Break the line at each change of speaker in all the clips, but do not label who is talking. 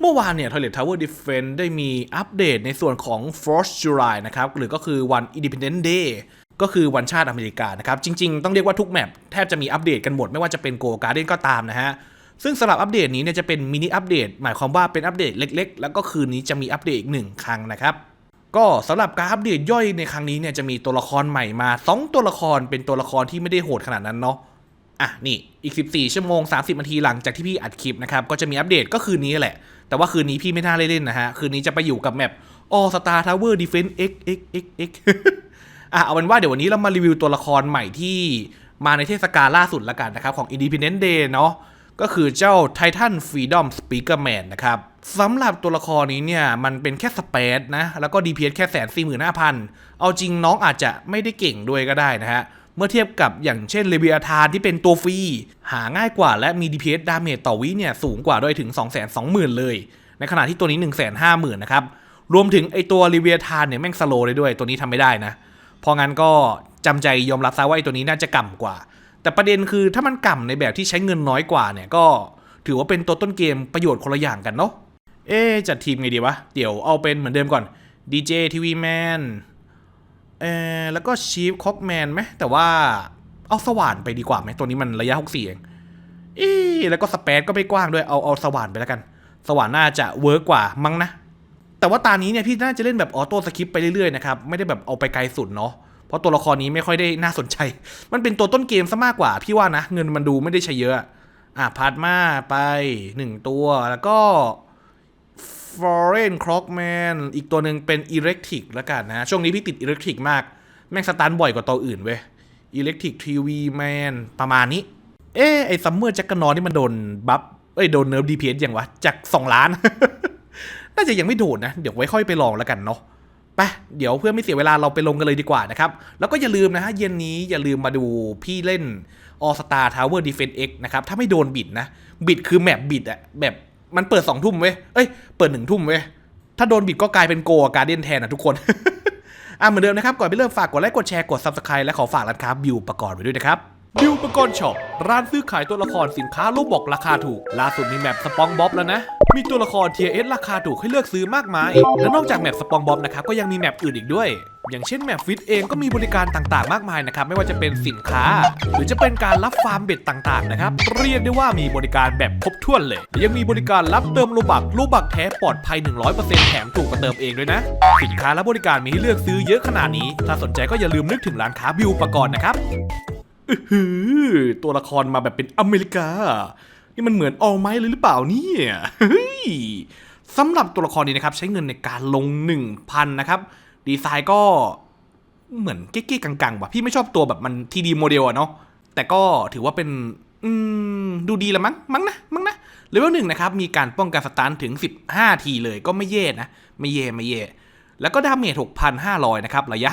เมื่อวานเนี่ย Toilet Tower Defense ได้มีอัปเดตในส่วนของ Fourth July นะครับ หรือก็คือวัน Independence Day ก็คือวันชาติอเมริกานะครับ จริง ๆ ต้องเรียกว่าทุกแมปแทบจะมีอัปเดตกันหมด ไม่ว่าจะเป็น Go Garden ก็ตามนะฮะ ซึ่งสำหรับอัปเดตนี้เนี่ยจะเป็นมินิอัปเดต หมายความว่าเป็นอัปเดตเล็ก ๆ แล้วก็คืนนี้จะมีอัปเดตอีกหนึ่งครั้งนะครับ ก็สำหรับการอัปเดตย่อยในครั้งนี้เนี่ยจะมีตัวละครใหม่มา 2 ตัวละครเป็นตัวละครที่ไม่ได้โหดขนาดนั้นเนาะอะนี่อีก 14 ชั่วโมง 30นาทีหลังจากที่พี่อัดคลิปนะครับก็จะมีอัปเดตก็คืนนี้แหละ แต่ว่าคืนนี้พี่ไม่น่าเล่นนะฮะ คืนนี้จะไปอยู่กับแมป All Star Tower Defense X X X X อะเอาเป็นว่าเดี๋ยววันนี้เรามารีวิวตัวละครใหม่ที่มาในเทศกาลล่าสุดละกันนะครับ ของ Independence Day เนาะก็คือเจ้า Titan Freedom Speaker Man นะครับสำหรับตัวละครนี้เนี่ย มันเป็นแค่สเปซนะ แล้วก็ DPS แค่แสนสี่หมื่นห้าพันเอาจริงน้องอาจจะไม่ได้เก่งด้วยก็ได้นะฮะ เมื่อเทียบกับอย่างเช่นเลเบียทานที่เป็นตัวฟรี หาง่ายกว่าและมี DPS ดาเมจต่อวิเนี่ยสูงกว่าด้วยถึง 2 2 0 0 0 0 เลย ในขณะที่ตัวนี้ 1 5 0 0 0 0 นะครับ รวมถึงไอตัวเลเบียทานเนี่ยแม่งสโลว์เลยด้วย ตัวนี้ทำไม่ได้นะพราะงั้นก็จำใจยอมรับซะว่าไอตัวนี้น่าจะก่ำกว่า แต่ประเด็นคือถ้ามันก่ำในแบบที่ใช้เงินน้อยกว่าเนี่ยก็ถือว่าเป็นตัวต้นเกมประโยชน์คนละอย่างกันเนาะ เอ๊จัดทีมไงดีวะ เดี๋ยวเอาเป็นเหมือนเดิมก่อน DJ TV Man เออแล้วก็ชีฟคอกแมนไหมแต่ว่า เอาสว่านไปดีกว่าไหมตัวนี้มันระยะ64เองอีแล้วก็สเปซก็ไม่กว้างด้วยเอาเอาสว่านไปแล้วกัน สว่านน่าจะเวิร์กกว่ามั้งนะ แต่ว่าตานี้เนี่ยพี่น่าจะเล่นแบบออโต้สคริปไปเรื่อยๆนะครับไม่ได้แบบเอาไปไกลสุดเนาะเพราะตัวละครนี้ไม่ค่อยได้น่าสนใจ มันเป็นตัวต้นเกมซะมากกว่า พี่ว่านะ เงินมันดูไม่ได้ใช้เยอะ อะพาดมาไป1ตัวแล้วก็ Foreign Clockman อีกตัวหนึ่งเป็น Electric แล้วกันนะ ช่วงนี้พี่ติด Electric มาก แม่งสตันบ่อยกว่าตัวอื่นเว้ย Electric TV Man ประมาณนี้ เอ๊ไอซัมเมอร์แจ็คกนอนนี่มันโดนบัฟเอ้ยโดนเนิร์ฟ DPS อย่างวะ จาก 2 ล้าน น่าจะยังไม่โดนนะ เดี๋ยวไว้ค่อยไปลองแล้วกันเนาะไปเดี๋ยวเพื่อไม่เสียเวลาเราไปลงกันเลยดีกว่านะครับ แล้วก็อย่าลืมนะฮะเย็นนี้อย่าลืมมาดูพี่เล่น All Star Tower Defense X นะครับ ถ้าไม่โดนบิดนะ บิดคือแมปบิดอะแบบมันเปิด 2 ทุ่มเว้ย เอ้ย เปิดหนึ่งทุ่มเว้ย ถ้าโดนบิดก็กลายเป็นโกการเดียนแทนอะทุกคน อะเหมือนเดิมนะครับ ก่อนไปเริ่มฝากกดไลค์กดแชร์กด Subscribe และขอฝากร้านค้าบิวประกอบไว้ด้วยนะครับบิวประกอบช็อปร้านซื้อขายตัวละครสินค้าลูกบอกราคาถูก ล่าสุดมีแมปสปองบ๊อบแล้วนะ มีตัวละครเทียเอสราคาถูกให้เลือกซื้อมากมาย และนอกจากแมปสปองบ๊อบนะครับก็ยังมีแมปอื่นอีกด้วย อย่างเช่นแมปฟิตเองก็มีบริการต่างๆ มากมายนะครับ ไม่ว่าจะเป็นสินค้า หรือจะเป็นการรับฟาร์มเบ็ดต่างๆนะครับ เรียกได้ว่ามีบริการแบบครบถ้วนเลย ยังมีบริการรับเติมโลบักโลบักแท้ปลอดภัย 100%แถมถูกกว่าเติมเองด้วยนะ สินค้าและบริการมีให้เลือกซื้อเยอะขนาดนี้ ถ้าสนใจก็อย่าลืมนึกถึงร้านค้าบิวประกอบนะครับอือตัวละครมาแบบเป็นอเมริกา นี่มันเหมือนออลไม้เลยหรือเปล่าเนี่ยเฮ้ยสำหรับตัวละครนี้นะครับใช้เงินในการลง 1,000 นะครับ ดีไซน์ก็เหมือนเก๊กๆกังๆว่ะพี่ไม่ชอบตัวแบบมันทีดีโมเดลอะเนาะแต่ก็ถือว่าเป็นอืมดูดีละมั้งมั้งนะมั้งนะเลเวลหนึ่งนะครับ มีการป้องกันสตาร์ทถึง 15 ทีเลยก็ไม่เย่นะ ไม่เย่ไม่เย่แล้วก็ดาเมจ 6,500 นะครับ ระยะ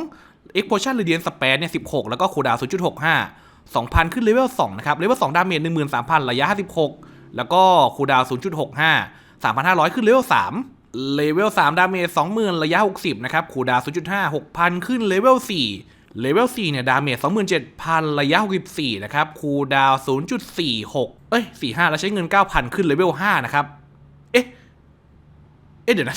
52 Explosion Radiant Span เนี่ย 16 แล้วก็คูดาวน์0.65 2,000 ขึ้นเลเวล2นะครับ เลเวล2ดาเมจ 13,000 ระยะ 56 แล้วก็คูดาวน์0.65 3,500 ขึ้นเลเวล3 เลเวล3ดาเมจ20,000 ระยะ 60 นะครับคูดาวน์0.5 6,000 ขึ้นเลเวล4เลเวล4เนี่ย ดาเมจ27,000 ระยะ 64 นะครับคูดาวน์0.46 เอ้ย 45 แล้วใช้เงิน 9,000 ขึ้นเลเวล5นะครับ เอ๊ะ เอ๊ะ เดี๋ยวนะ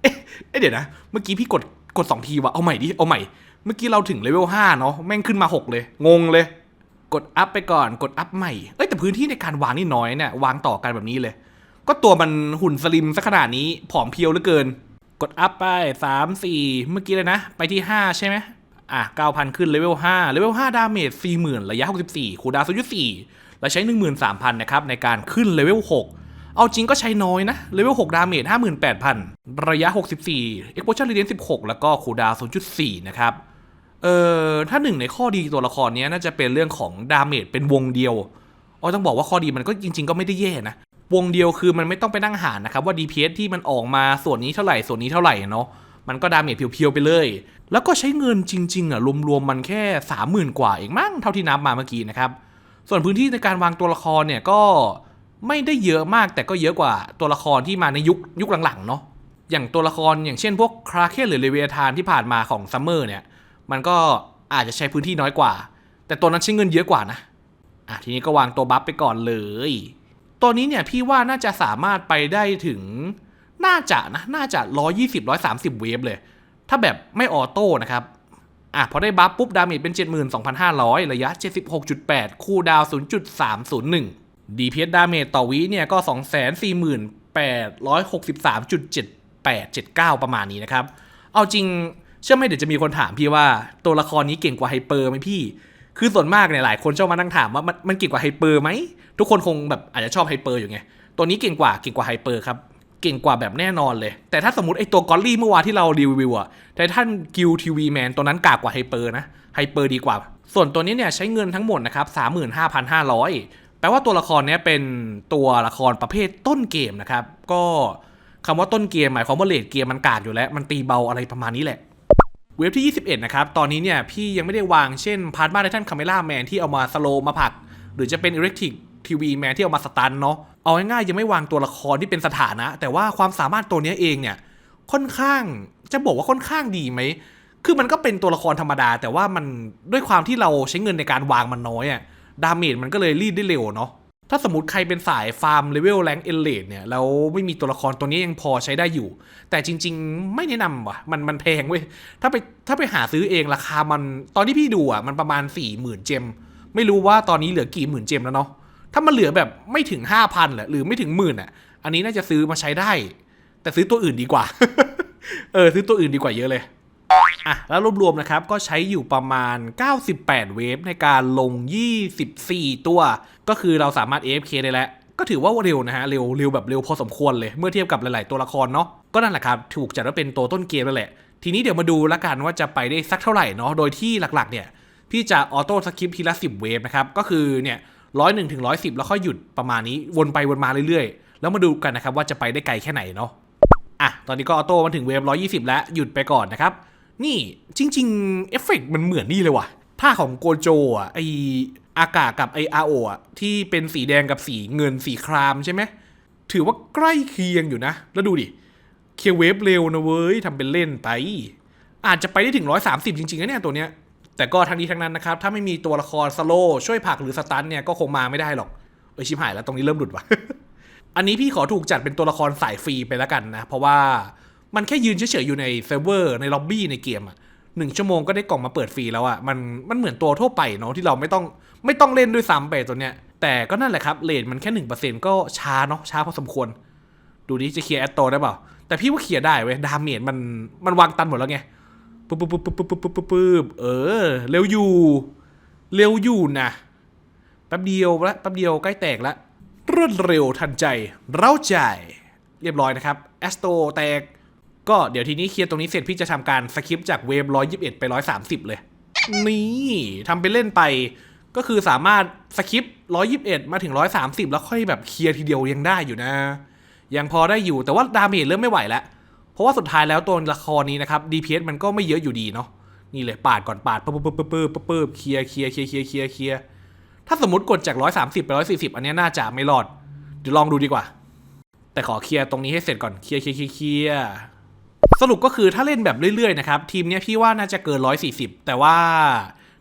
เอ๊ะเอ๊ะ เดี๋ยวนะ เมื่อกี้พี่กดกด 2 ทีวะเอาใหม่ดิ เอาใหม่ เมื่อกี้เราถึงเลเวล5เนาะ แม่งขึ้นมา 6 เลย งงเลย กดอัพไปก่อน กดอัพใหม่ เอ้ย แต่พื้นที่ในการวางนี่น้อยเนี่ยวางต่อกันแบบนี้เลย ก็ตัวมันหุ่นสลิมซะขนาดนี้ ผอมเพรียวเหลือเกิน กดอัพไป3 4เมื่อกี้เลยนะ ไปที่5ใช่ไหมอะ9,000ขึ้นเลเวล5เลเวล5ดาเมจ40,000ระยะ64คูดาวน์0.4แล้วใช้13,000นนะครับ ในการขึ้นเลเวล6เอาจริงก็ใช้น้อยนะ เลเวล6ดาเมจ58,000 ระยะ 64 Explosion Radiant 16 แล้วก็คูดาวน์0.4 นะครับ เอ่อ ถ้าหนึ่งในข้อดีตัวละครนี้น่าจะเป็นเรื่องของดาเมจเป็นวงเดียวอ๋อต้องบอกว่าข้อดีมันก็จริง ๆ ก็ไม่ได้แย่นะ วงเดียวคือมันไม่ต้องไปนั่งหารนะครับว่า DPS ที่มันออกมาส่วนนี้เท่าไหร่ส่วนนี้เท่าไหร่เนาะมันก็ดาเมจเพียวๆไปเลย แล้วก็ใช้เงินจริง ๆอะรวมๆมันแค่ 30,000 กว่าเองมั้งเท่าที่นับมาเมื่อกี้นะครับ ส่วนพื้นที่ในการวางตัวละครเนี่ยก็ไม่ได้เยอะมากแต่ก็เยอะกว่าตัวละครที่มาในยุคยุคหลังๆเนาะอย่างตัวละครอย่างเช่นพวกคราเคนหรือเลเวียทานที่ผ่านมาของซัมเมอร์เนี่ยมันก็อาจจะใช้พื้นที่น้อยกว่า แต่ตัวนั้นใช้เงินเยอะกว่านะอะทีนี้ก็วางตัวบัฟไปก่อนเลย ตัวนี้เนี่ยพี่ว่าน่าจะสามารถไปได้ถึง น่าจะนะ น่าจะ 120 130 เวฟเลย ถ้าแบบไม่ออโต้นะครับ อะพอได้บัฟปุ๊บ ดาเมจเป็น 72,500 ระยะ 76.8 คูดาวน์0.301 DPS ดาเมจต่อวิเนี่ยก็ 24863.7879 ประมาณนี้นะครับ เอาจริงเชื่อไหมเดี๋ยวจะมีคนถามพี่ว่าตัวละครนี้เก่งกว่าไฮเปอร์ไหมพี่ คือส่วนมากเนี่ยหลายคนชอบมานั่งถามว่ามันมันเก่งกว่าไฮเปอร์ไหม ทุกคนคงแบบอาจจะชอบไฮเปอร์อยู่ไง ตัวนี้เก่งกว่าเก่งกว่าไฮเปอร์ครับ เก่งกว่าแบบแน่นอนเลย แต่ถ้าสมมติไอตัวกอลลี่เมื่อวานที่เรารีวิวอะไททันกิลทีวีแมนตัวนั้นกากกว่าไฮเปอร์นะ ไฮเปอร์ดีกว่า ส่วนตัวนี้เนี่ยใช้เงินทั้งหมดนะครับ35,500 แปลว่าตัวละครเนี้ยเป็นตัวละครประเภทต้นเกมนะครับ ก็คำว่าต้นเกมหมายความว่าเลดเกมมันกากอยู่แล้ว มันตีเบาอะไรประมาณนี้แหละ เว็บที่ 21 นะครับ ตอนนี้เนี่ยพี่ยังไม่ได้วางเช่นพาร์ทมาไททันคาเมล่าแมนที่เอามาสโลมาผลัก หรือจะเป็นอิเล็กทริกทีวีแมนที่เอามาสตันเนาะเอาง่ายๆยังไม่วางตัวละครที่เป็นสถานะ แต่ว่าความสามารถตัวนี้เองเนี่ยค่อนข้างจะบอกว่าค่อนข้างดีไหมคือมันก็เป็นตัวละครธรรมดา แต่ว่ามันด้วยความที่เราใช้เงินในการวางมันน้อยอะดาเมจมันก็เลยรีดได้เร็วเนาะ ถ้าสมมติใครเป็นสายฟาร์มเลเวลแรงเอเลดเนี่ยแล้วไม่มีตัวละครตัวนี้ยังพอใช้ได้อยู่ แต่จริง ๆ ไม่แนะนำว่ะ มันมันแพงเว้ย ถ้าไปถ้าไปหาซื้อเองราคามันตอนที่พี่ดูอะมันประมาณ4ี่หมื่นเจม ไม่รู้ว่าตอนนี้เหลือกี่หมื่นเจมแล้วเนาะถ้ามันเหลือแบบไม่ถึง5,000แหละหรือไม่ถึงหมื่นอะ อันนี้น่าจะซื้อมาใช้ได้ แต่ซื้อตัวอื่นดีกว่า เออซื้อตัวอื่นดีกว่าเยอะเลย อะแล้วรวมๆนะครับก็ใช้อยู่ประมาณ 98 เวฟในการลง 24 ตัว ก็คือเราสามารถ AFK ได้แล้ว ก็ถือว่าเร็วนะฮะ เร็วเร็วแบบเร็วพอสมควรเลย เมื่อเทียบกับหลายๆตัวละครเนาะก็นั่นแหละครับ ถูกจัดว่าเป็นตัวต้นเกมแล้วแหละ ทีนี้เดี๋ยวมาดูละกันว่าจะไปได้สักเท่าไหร่เนาะโดยที่หลักๆ เนี่ยพี่จะออโต้สคิปทีละ 10 เวฟนะครับก็คือเนี่ยร้อยหนึ่งถึงร้อยสิบแล้วค่อยหยุดประมาณนี้วนไปวนมาเรื่อยๆ แล้วมาดูกันนะครับว่าจะไปได้ไกลแค่ไหนเนาะอะตอนนี้ก็ออโต้มาถึงเวฟ120แล้วหยุดไปก่อนนะครับ นี่จริง ๆ เอฟเฟกต์มันเหมือนนี่เลยว่ะท่าของโกโจอะไออากากับไออาโออะที่เป็นสีแดงกับสีเงินสีครามใช่ไหมถือว่าใกล้เคียงอยู่นะ แล้วดูดิ เคียเวฟเร็วนะเว้ยทำเป็นเล่นไป อาจจะไปได้ถึง 130 จริงๆนะเนี่ยตัวเนี้ย แต่ก็ทั้งนี้ทั้งนั้นนะครับ ถ้าไม่มีตัวละครสโลช่วยผักหรือสตันเนี่ยก็คงมาไม่ได้หรอก เออชิบหายแล้วตรงนี้เริ่มหลุดว่ะ อันนี้พี่ขอถูกจัดเป็นตัวละครสายฟรีไปแล้วกันนะ เพราะว่า มันแค่ยืนเฉยๆอยู่ในเซิร์ฟเวอร์ในล็อบบี้ในเกมอะหนึ่งชั่วโมงก็ได้กล่องมาเปิดฟรีแล้วอะมันมันเหมือนตัวทั่วไปเนาะที่เราไม่ต้องไม่ต้องเล่นด้วยซ้ำไปตัวเนี้ย แต่ก็นั่นแหละครับเลทมันแค่หนึ่งเปอร์เซ็นต์ก็ช้าเนาะช้าพอสมควร ดูดิจะเคลียร์แอตโตได้เปล่า แต่พี่ว่าเคลียร์ได้เว้ยดาเมจมันมันวางตันหมดแล้วไงปุ๊บปุ๊บปุ๊บปุ๊บปุ๊บปุ๊บปุ๊บปุ๊บเออ เร็วอยู่ เร็วอยู่นะแป๊บเดียวละแป๊บเดียวใกล้แตกละรวดเร็วทันใจ เร้าใจ เรียบร้อยนะครับแอสโตแตก ก็เดี๋ยวทีนี้เคลียร์ตรงนี้เสร็จพี่จะทำการสคริปจากเวฟ121ไป130เลย นี่ทำไปเล่นไป ก็คือสามารถสคริป121มาถึง130แล้วค่อยแบบเคลียร์ทีเดียวยังได้อยู่นะ ยังพอได้อยู่แต่ว่าดาเมจเริ่มไม่ไหวแล้ว เพราะว่าสุดท้ายแล้วตัวละครนี้นะครับ DPS มันก็ไม่เยอะอยู่ดีเนาะนี่เลยปาดก่อนปาดปึ๊บปึ๊บปึ๊บปึ๊บปึ๊บเคลียร์เคลียร์เคลียร์เคลียร์เคลียร์เคลียร์ถ้าสมมติกดจาก130ไป140อันนี้น่าจะไม่รอดเดี๋ยวลองดูดีกว่า แต่ขอเคลียร์ตรงนี้ให้เสร็จก่อนเคลียร์เคลียร์เคลียร์เคลียร์ สรุปก็คือถ้าเล่นแบบเรื่อยๆนะครับ ทีมเนี้ยพี่ว่าน่าจะเกิน 140 แต่ว่า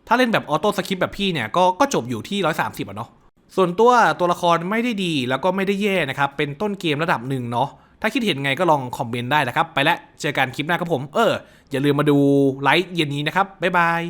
ถ้าเล่นแบบออโต้สคิปแบบพี่เนี่ยก็ก็จบอยู่ที่ 130อะเนาะส่วนตัวตัวละครไม่ได้ดีแล้วก็ไม่ได้แย่นะครับ เป็นต้นเกมระดับหนึ่งเนาะถ้าคิดเห็นไงก็ลองคอมเมนต์ได้นะครับ ไปแล้วเจอกันคลิปหน้าครับผม เออ อย่าลืมมาดูไลฟ์เย็นนี้นะครับบ๊ายบาย